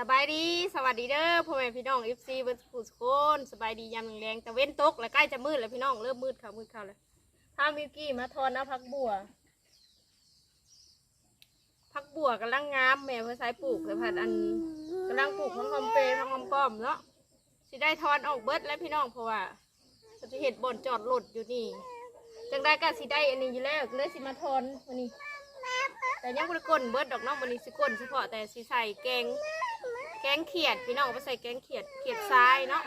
สบายดีสวัสดีเด้อพ่อแม่พี่น้องเอฟซีเบิร์ดสุขคนสบายดียามแรงๆแต่เว้นตกแล้วใกล้จะมืดแล้วพี่น้องเริ่มมืดค่ะมืดค่ะเลยพามิวกี้มาทอนเอาพักบัวพักบัวกำลังงามแม่เพื่อใช้ปลูกเลยพันอันกำลังปลูกทั้งคอมเปรทั้งคอมป้อมเนาะสิได้ทอนออกเบิดแล้วพี่น้องเพราะว่าเขาจะเห็ดบ่อนจอดรถอยู่นี่จังได้ก็สิได้อันนี้อยู่แล้วเลยสิมาทอนวันนี้ แต่ยังบ่ได้ก้นเบิดดอกน้องวันนี้สิก้นเฉพาะแต่สิใส่แกง กงเขียดพี่น้องไปใส่แกงเขียดเขียดทรายเนาะ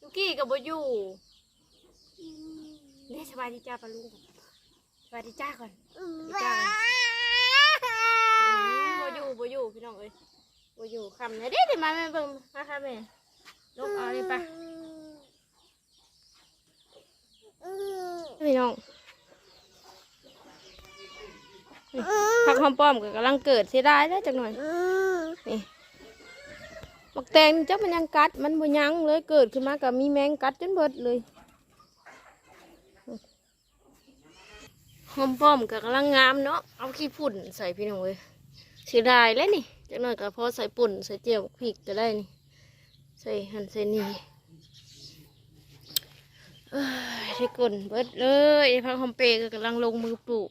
ลูกกี้กับโบอยู่นี่สบายดีจ้าปะลุงสบายดีจ้าก่อนจ้าโบอยู่โบอยู่พี่น้องเอ้ยโบอยู่คำเนี่ยเด็ดมาแม่เบิ่งมาค่ะแม่ลกเอานี่ไปพี่น้องผักหอมป้อมก็กำลังเกิดเสียดายแล้วจักหน่อยนี่ ตงจักมันยังกัด มันบ่ยังเลยเกิดขึ้นมากับมีแมงกัดจนเบิดเลยหอมป้อมกับกำลังงามเนาะเอาขี้ฝุ่นใส่พี่น้องเลยเสียดายแล้วนี่จักหน่อยก็พอใส่ปุ่นใส่เจียวพริกก็ได้นี่ใส่หั่นใส่นี่เอ้ยได้กลนเบิดเลยพักหอมเปย์ก็กำลังลงมือปลูก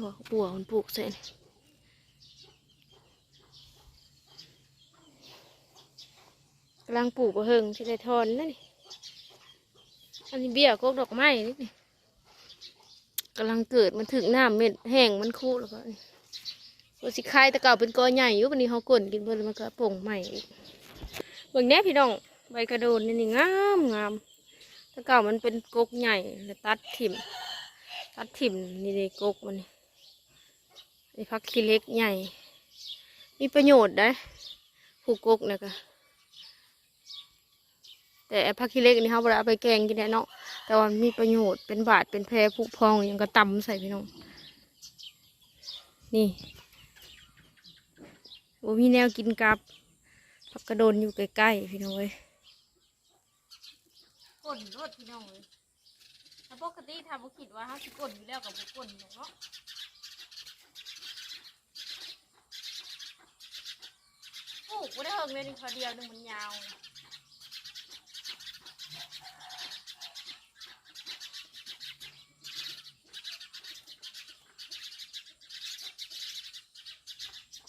บัวบัวมันปลูกเสร็จ กำลังปลูกกระเฮิงที่ได้ทอนนั่นนี่อันนี้เบี้ยกกดอกไม้นี่นี่กำลังเกิดมันถึงหน้ำเม็ดแห้งมันคู่แล้วก็นี่ว่าสิคายแตะเก่าเป็นกอใหญ่อยู่วันนี้เขากลนกินเพิ่นมันก็ป่งใหม่อีกเบิ่งแน่พี่น้องใบกระโดนนี่นี่งามงามแตะเก่ามันเป็นกกใหญ่แล้วตัดถิ่มตัดถิ่มนี่เลยกกมันนี่นี่พักขี้เล็กใหญ่ มีประโยชน์ได้ผูกกกนะก็ แต่ผักขี้เล็กนี่เขาบ่ได้เอาไปแกงกินแน่เนาะแต่ว่ามันมีประโยชน์เป็นบาดเป็นแผลผุพองอย่างก็ตำใส่พี่น้องนี่บ่มีแนวกินกับผักกระโดนอยู่ใกล้ๆพี่น้องเว้ยก้นรดพี่น้องเลยแต่ปกติถ้าบ่คิดว่าเขาสิก้นอยู่แล้วกับบ่ก้นอยู่เนาะโอ้บ่ได้เฮิงเลยนี่พอเดียวหนึงมันยาว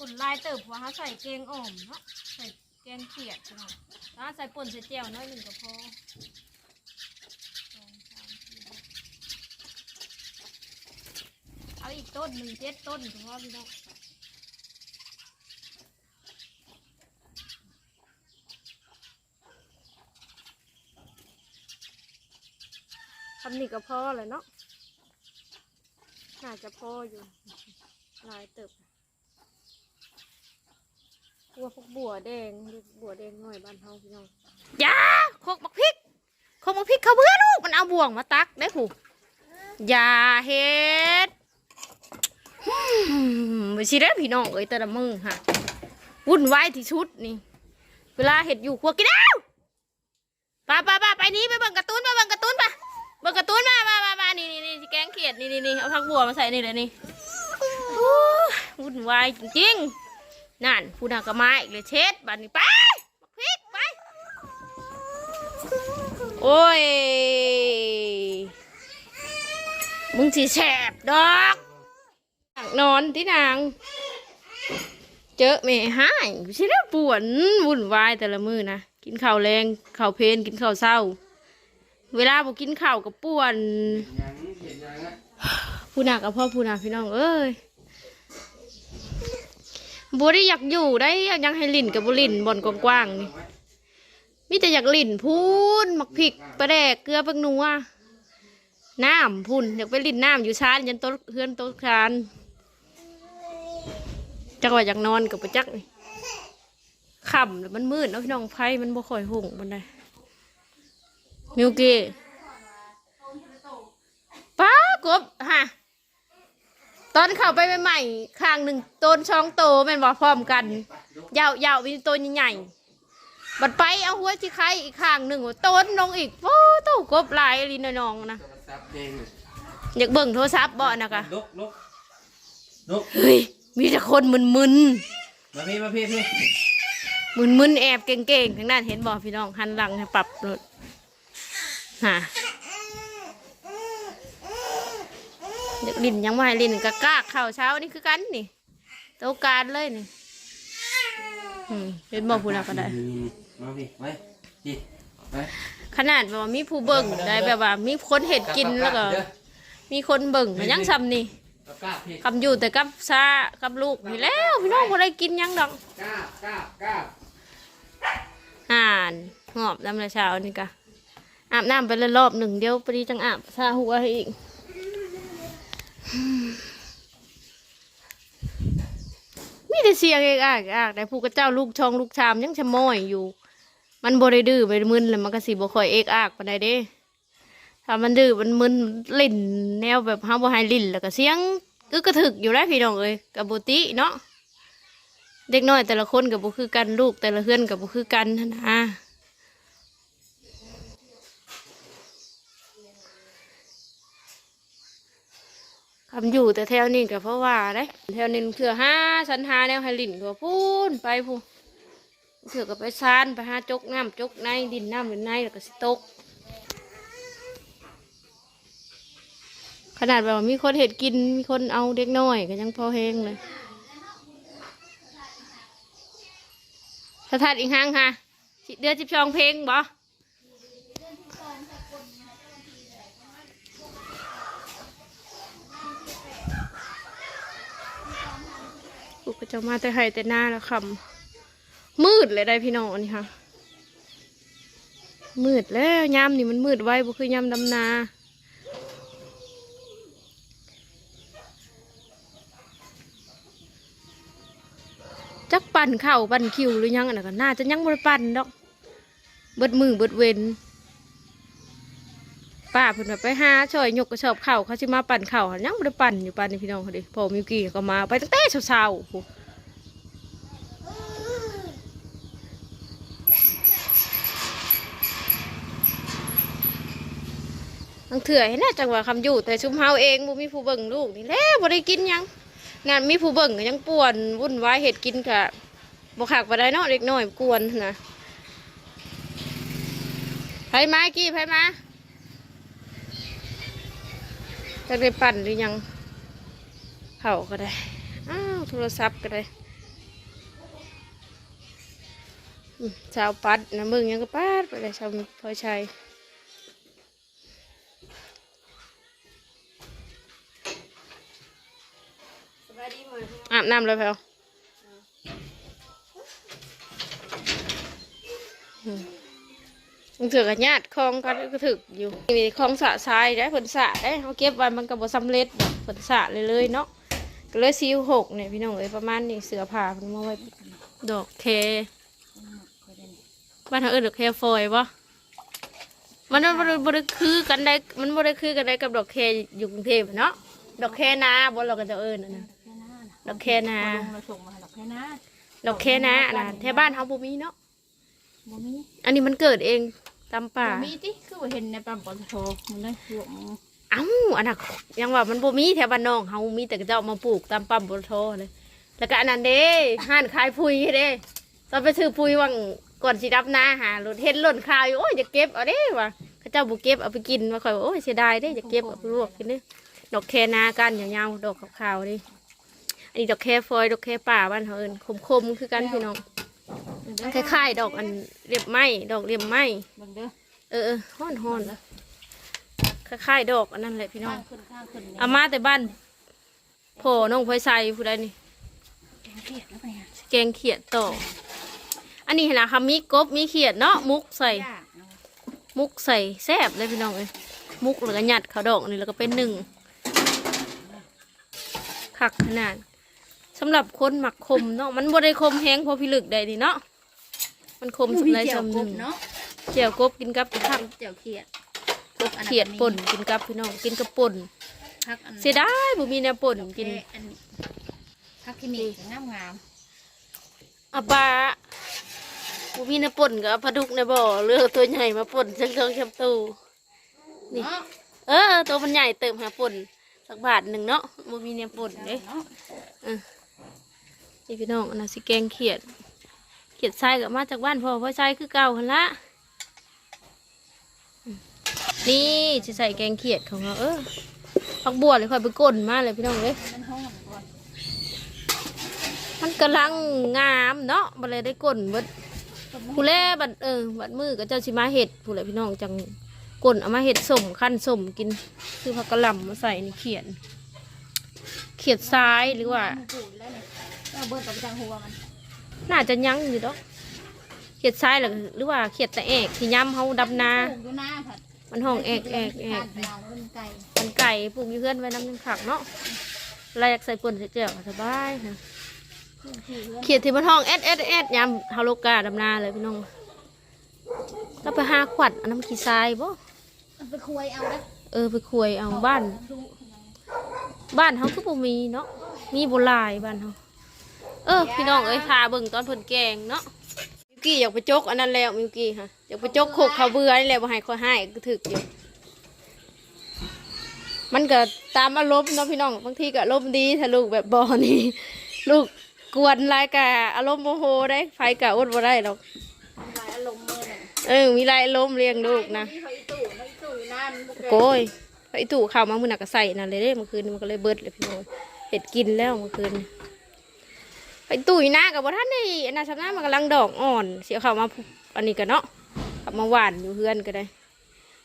ขุนลายเติบหัวเขาใส่แกงอ่อมเนาะใส่แกงเขียดเนาะแล้วใส่ป่นใส่เจียวน้อยหนึ่งก็พอสองสามสี่เอาอีกต้นหนึ่งเจ็ดต้นถึงว่าพี่น้องทำนี่ก็พอเลยเนาะ น่าจะพออยู่ลายเติบ บัวพวกบัวแดงเรียกบัวแดงหน่อยบ้านเฮาพี่น้องยาโคกบักพริกโคกบักพริกเขาเบื่อลูกมันเอาบ่วงมาตักได้ผูอย่าเฮ็ดอืมไม่ใช่เด้พี่น้องเอ้ยแต่ละมือฮะวุ่นวายที่ชุดนี่ เวลาเห็ดอยู่ครัวกินแล้วป้าป้าป้าไปนี้ไปเบิ่งการ์ตูนไปเบิ่งการ์ตูนไปเบิ่งการ์ตูนมามามามานี่นี่นี่แกงเขียดนี่นี่นี่เอาผักบัวมาใส่นี่เลยนี่วุ่นวายจริงๆ นั่นผู้นากระไมาอีกเลยเช็ดบัดนี้ไปพริกไป โอ้ย มึงสิแสบดอกนอนที่นาง เจอแม่หายใช่แล้วปวนวุ่นวายแต่ละมือนะ กินข้าวแรงข้าวเพลนกินข้าวเศร้า เวลาบอกกินข้าวกับปวนผู้นากับพ่อผู้นาพี่น้องเอ้ย บัได้อยากอยู่ได้อยากยังให้ลินกับบุลินบ่อนกว้างๆนี่มิแต่อยากลินพูนหมักพริกปลาแดกเกลือปังนัวน้ำพุ่นอยากไปลินน้ำอยู่ชานยันโต๊ะเพื่อนโต๊ะครานจังหวะอยากนอนกับประจักนี่ค่ำแล้วมันมืดเนาะพี่น้องไฟมันบ่ค่อยหุ่งมันได้มิวเก้ป้ากบฮะ ตอนเข้าไปใหม่ๆข้างหนึ่งต้นช่องโตแม่นบ่พร้อมกัน ยาวยาวๆมีต้นใหญ่ๆบัดไปเอาหัวที่ไข่อีกข้างหนึ่งต้นลงอีกโอ้โตกบหลายลีน้องๆนะโทรศัพท์เองอยากเบิ่งโทรศัพท์บ่นะกะนกนกนกเฮ้ยมีแต่คนมึนมาพี่มาพี่พี่ๆมึนๆแอบเก่งๆทางด้านเห็นบอกพี่น้องหันหลังให้ปรับรถฮะ เด็กลินยังไม่ให้ลินกะกากข่าวเช้านี่คือกันนี่โตะการเลยนี่อืมเห็นบอกพูดแล้วก็ได้นี่นี่มาพี่ไว้พี่ไว้ขนาดแบบว่ามีผู้เบิ่งได้แบบว่า มีคนเห็ดกินแล้วก็เด้อมีคนเบิ่งก็ยังซ้ำนี่กล้าบพี่คำอยู่แต่กับซากับลูกนี่แล้วพี่น้องบ่ได้กินหยังดอกกล้าบกล้าบกล้าบห่านหอบน้ำละเช้านี่กะอาบน้ำไปเลยรอบหนึ่งเดียวพอดีจังอาบซาหัวให้อีก มีแต่เสียงเอกอากอากแต่ผู้กระเจ้าลูกชองลูกชามยังชะม้อยอยู่ มันบ่ได้ดื้อไปมึนแล้วมันก็สิบ่ค่อยเอกอากปานใดเด้ถ้ามันดื้อมันมึนลิ่นแนวแบบห้าบ่ให้ลิ่นแล้วก็เสียงอึกกระถึกอยู่แล้วพี่น้องเอ้ยกับบุติเนาะเด็กน้อยแต่ละคนกับบุคือกันลูกแต่ละเพื่อนกับบุคือกันนะ คำอยู่แต่แถวนี้ก็เพราะว่าได้แถวนี้เถื่อห้าสันหาแนวให้ลิ่นก็พูนไปพูนเถื่อก็ไปซานไปหาจกน้ำจกในดินน้ำดินในแล้วก็สิตก ขนาดแบบมีคนเห็ดกินมีคนเอาเด็กน้อยก็ยังพอแห้งเลยสถานอีกห้างค่ะสิเดือนสิบสองเพลงบ่ ก็จะมาแต่ให้แต่หน้าแล้วคำมืดเลยได้พี่น้องนนี้ค่ะ มืดแล้วยามนี่มันมืดไว้บ่คือยามดำนาจักปั่นเข่าปั่นคิวหรือยังอันนั้นก็น่าจะยังบ่ได้ปั่นดอก เบิดมือเบิดเวน ป้าเพิ่นว่าไปหาช่อยยกกระสอบเข่าวเขาสิมาปั่นเข่าวหั่นยังบ่ได้ปั่นอยู่ปั่นนี่พี่น้องเขาดิพอมิวกี้ก็มาไปตั้งแต่เช้าๆโอ้โหบางเถื่อเห็นน่ะจังหวะคำอยู่แต่ชุมเฮาเองบ่มีผู้เบิ่งลูกนี่แหล้วบ่ได้กินหยังงานมีผู้เบิ่งก็ยังป่วนวุ่นวายเห็ดกินกะบกขักบ่ได้เนาะเด็กน้อยกวนนะไผมากี้ไผมา จะได้ปั่นหรือยังเผาก็ได้ อ้าวโทรศัพท์ก็ได้อืมชาวปัดนะมึงยังก็ปัดไปเลยชาวพลอยชัยอาบน้ำเลยเพล มึงถือกับญาติคลองก็ก็ถึกอยู่มีคลองสะทรายได้ผลสะได้เขาเก็บไว้มันก็บ่สำเร็จดอกผลสะเลยเลยเนาะก็เลยซีวหกเนี่ยพี่น้องเอ้ยประมาณนี้เสือผ่าเพิ่นมาไว้ดอกเคบ้านเขาเอิ้นดอกเคฟอยปะมันบ่ได้บ่ได้คือกันได้มันบ่ได้คือกันได้กับดอกเคอยู่กรุงเทพเนาะดอกเคนาบ่เราก็จะเอิ้นอันนะดอกแคนาลงมาส่งมาดอกแค่นาดอกแคนานะแถวบ้านเฮาบ่มีเนาะบ่มีอันนี้มันเกิดเอง ตามป่า บ่มีติคือว่าเห็นในปั๊มปตทมันได้หลวงเอ้าอันนั้นยังว่ามันบ่มีแถวบ้านน้องเฮามีแต่จะเอามาปลูกตามปั๊มปตทเลย แล้วก็อันนั้นเด้ห้านขายปุ๋ยเด้ตอนไปซื้อปุ๋ยวังก่อนสิดับนาหารถเห็นหล่นข่าวอยู่โอ้ยจะเก็บเอาเด้ว่ะเขาเจ้าบ่เก็บเอาไปกินว่าข่อยว่าโอ้ยเสียดายเด้จะเก็บเอาไปลวกกินเด้ดอกแคนากันยาวๆดอกขาวๆเดิอันนี้ดอกแคฟอยดอกแคป่าบ้านเฮาเอิ้นคมๆคือกันพี่น้อง คล้ายๆดอกอันเรียบไม้ดอกเรียบไม้เบิ่งเด้อเออเออฮ้อนฮ้อนคล้ายๆดอกอันนั้นแหละพี่น้อข้างงขึ้นข้างขึ้นเอามาแต่บ้านพ่อน้องไฟใส่ผู้ใดนี่เกียดแล้วไปอะแกงเขียดต่ออันนี้นะค่ะมีกบมีเขียดเนาะมุกใส่ยากมุกใส่แซ่บเลยพี่น้องเอ้ยมุกแล้วก็หยัดเขาดอกนี่แล้วก็เป็นหนึ่งคักขนาดสำหรับคนหมักคมเนาะมันบ่ได้คมแห้งพอพิลึกได้นี่เนาะ มันคมสำไรสำหนึ่งเนาะเจียวกบกินกับผักเจียวเขียดเขียดป่นกินกับพี่น้องกินกับป่นพักอันเสียดายบ่มีแนวป่นกินอันพักที่มีงามงามอาปลาบ่มีแนวป่นกับเอาปลาดุกในบ่อเลือกตัวใหญ่มาป่นเชิงเชิงแคมตูนี่เนาะเออตัวมันใหญ่เติมหาป่นสักบาทหนึ่งเนาะบ่มีแนวป่นเด้เนาะเออนี่พี่น้องอันนั้นสิแกงเขียดเขียดทรายก็มาจากบ้านพ่อพ่อทรายคือเก่าหันละนี่สิใส่แกงเขียดของเราเออผักบัวเลยค่อยไปก้นมาเลยพี่น้องเลยมันห้องก่อนมันกำลังงามเนาะบัเลยได้ก้นบิดผู้แล่บัดเออบัดมือก็เจ้าสิมาเห็ดผู้แล่พี่น้องจังก้นเอามาเห็ดสมขั้นสมกิน คือผักกระหล่ำมาใส่ในเขียด เขียดซ้ายหรือว่าเบิร์กับไปทางหัวมัน น่าจะยั้งอยู่ดอกเขียดซ้ายหรือหรือว่าเขียดตะเอกที่ย้ำเฮาดำนา ปลูกอยู่หน้าผัดมันห้องเอกเอกเอกผ่านมาแล้วมันไก่มันไก่ปลูกอยู่เพื่อนไว้น้ำยังขักเนาะลายอยากใส่ป่นใส่เจียวก็สบายนะพื้นที่เพื่อนเขียดที่มันห้องเอสเอสเอสย้ำเฮาโลกาดำนาเลยพี่น้องก็ไปหาขวัดอันน้ำขี้ทรายบ่เอาไปคุยเอาแล้วเออไปคุยเอาบ้าน บ้านเฮาคือบ่มีเนาะมีบ่หลายบ้านเฮาเออพี่น้องเอ้ยทาเบิ่งตอนเพิ่นแกงเนาะมิวกี้อยากไปจกอันนั้นแล้วมิวกี้ค่ะอยากไปจกโคกเขาวเบื่อนี่แหละบ่ให้ค่อยให้ก็ถึกอยู่มันก็ตามอารมณ์เนาะพี่น้องบางทีก็อารมณ์ดีถ้าลูกแบบบอนี่ลูกกวนรายกะอารมณ์โมโหได้ไฟกะอดบ่ได้หรอกหลายอารมณ์เลยเนี่ยเออมีรายอารมณ์เลี้ยงลูกนะเขาอีตู่เขาอีตู่อยู่หน้ามันบ่เนโก้ยไอตู่ข้าวมามือหนักก็ใส่นั่นเลยเด้เมื่อคืนมันก็เลยเบิดเลยพี่น้องเห็ดกินแล้วเมื่อคืน ไอตู่อยู่หน้ากับว่าท่านนี่อันนั้นสำนักมันกำลังดอกอ่อน เสียเข้ามาอันนี้กันเนาะกลับมาหวานอยู่เฮือนก็ได้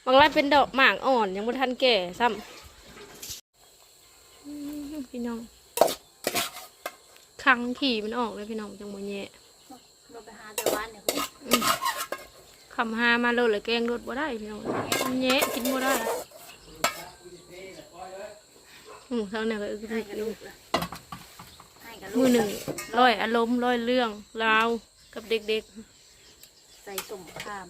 มันกำลังเป็นดอกหมากอ่อนยังบ่ทันแก่ซ้ำอืมพี่น้องคังขี่มันออกเลยพี่น้องจังโมแย่เราไปหาแต่วานเนี่ยคุณคำหามาเลยเลยแกงรสบ่ได้พี่น้องมันแย่กินบ่ได้อืมทางนี้ก็อึกให้ทึกกับอยู่ลูกละให้กับลูก มือหนึ่งร้อยอารมณ์ร้อยเรื่องราวกับเด็กใส่สมขาม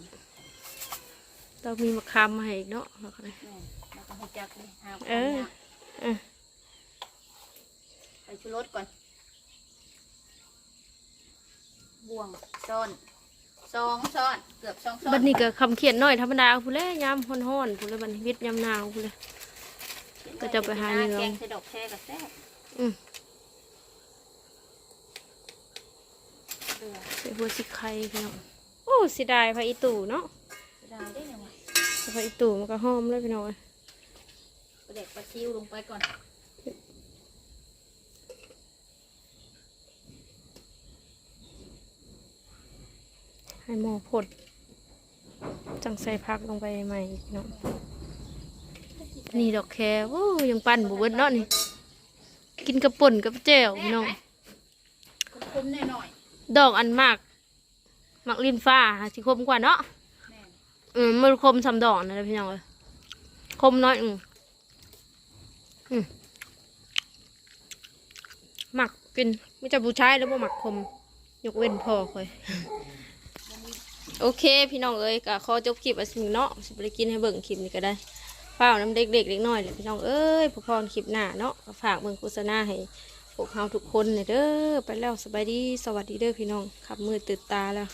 ๆต้องมีมะขามมาให้อีกเนาะแล้วก็ได้แม่แล้วก็ให้จักเลยหาเออเออไปชูรสก่อน บ่วงซ้อนสองซ้อน เกือบสองซ้อนบัดนี้ก็คำเขียนน้อยธรรมดาผู้นแหล้ยามฮ้อนๆผู้นแหล้บัดนี้วิทย์ยามหนาวผู้นแหล้ ก็จะไปหาเนื้อ แกงใส่ดอกแค่กับแซ่บอืม เดือด ใส่หัวสิไข่พี่น้องโอ้เสียดายพระอีตู่เนาะได้ได้ยังไงพระอีตู่มันก็หอมเลยพี่น้องเอ้ยปลาเด็กปลาซิวลงไปก่อนให้หม้อพดจังใส่พักลงไปใหม่อีกพี่น้องนี่ดอกแคโอ้ยังปั่นบุเบิดเนาะนี่กินกระป่นกับแจ่วพี่น้องคุ้มๆหน่อย ดอกอันมากมักลินฟ้าหาสิคมกว่าเนาะๆแม่อืมมันคมสำดอกนะพี่น้องเอ้ยคมน้อยอืมอืมหมักกินไม่จะบูชายแล้วบ่หมักคม ยกเว้นพ่อคอยโอเค พี่น้องเอ้ยก็ขอจบคลิปอันนี้เนาะสิบได้กินให้เบิ่งคลิปนี้ก็ได้ฝากน้ำเด็กๆเด็กน้อยเลยพี่น้องเอ้ยพอพรคลิปหน้าเนาะก็ฝากเบิ่งโฆษณาให้ พวกเราทุกคนเนี่ยเด้อไปแล้วสบายดีสวัสดีเด้อพี่น้องขับมือตื่นตาแล้ว